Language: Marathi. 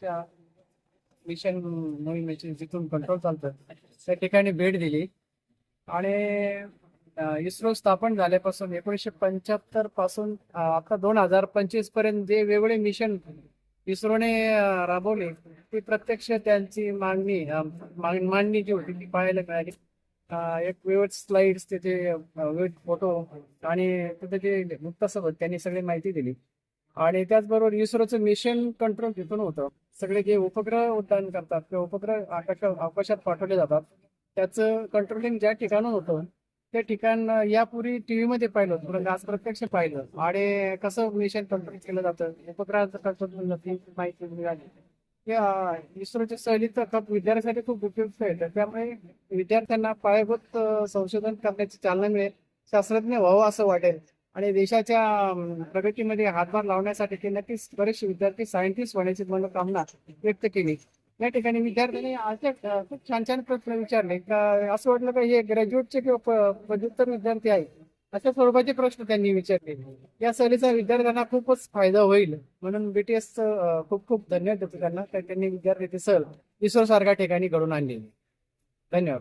त्या मिशन मोहिमेची जिथून कंट्रोल चालतं त्या ठिकाणी भेट दिली. आणि इस्रो स्थापन झाल्यापासून एकोणीसशे पंच्याहत्तरपासून आता दोन हजार पंचवीसपर्यंत जे वेगवेगळे मिशन इस्रोने राबवले ती प्रत्यक्ष त्यांची मागणी मांडणी जी होती ती पाहायला मिळाली. एक विविध स्लाइड्स त्याचे अं, विविध फोटो आणि तिथे जे त्यांनी सगळी माहिती दिली. आणि त्याचबरोबर इस्रोचं मिशन कंट्रोल तिथून होतं. सगळे जे उपग्रह उड्डाण करतात किंवा उपग्रह आकाश अवकाशात पाठवले जातात. त्याचं कंट्रोलिंग ज्या ठिकाणून होतं ते ठिकाण यापूर्वी टीव्ही मध्ये पाहिलं होतं. आज प्रत्यक्ष पाहिलं. आणि कसं मिशन कंट्रोल केलं जातं उपग्रहाचं कंट्रोल जाते माहिती मिळाली. या इस्रोच्या सहली तर विद्यार्थ्यांसाठी खूप उपयुक्त आहे. तर त्यामुळे विद्यार्थ्यांना पायाभूत संशोधन करण्याची चालना मिळेल. शास्त्रज्ञ व्हावं असं वाटेल. आणि देशाच्या प्रगतीमध्ये हातभार लावण्यासाठी ते नक्कीच बरेचसे विद्यार्थी सायंटिस्ट होण्याची मनोकामना व्यक्त केली. या ठिकाणी विद्यार्थ्यांनी असे खूप छान छान प्रश्न विचारले. असं वाटलं का हे ग्रॅज्युएटचे किंवा प- पदव्युत्तर विद्यार्थी आहे अशा स्वरूपाचे प्रश्न त्यांनी विचारले. या सहलीचा विद्यार्थ्यांना खूपच फायदा होईल. म्हणून बीटीएस खूप खूप धन्यवाद देतो त्यांना. त्यांनी विद्यार्थी सहल इस्रो सारख्या ठिकाणी घडून आणलेली. धन्यवाद.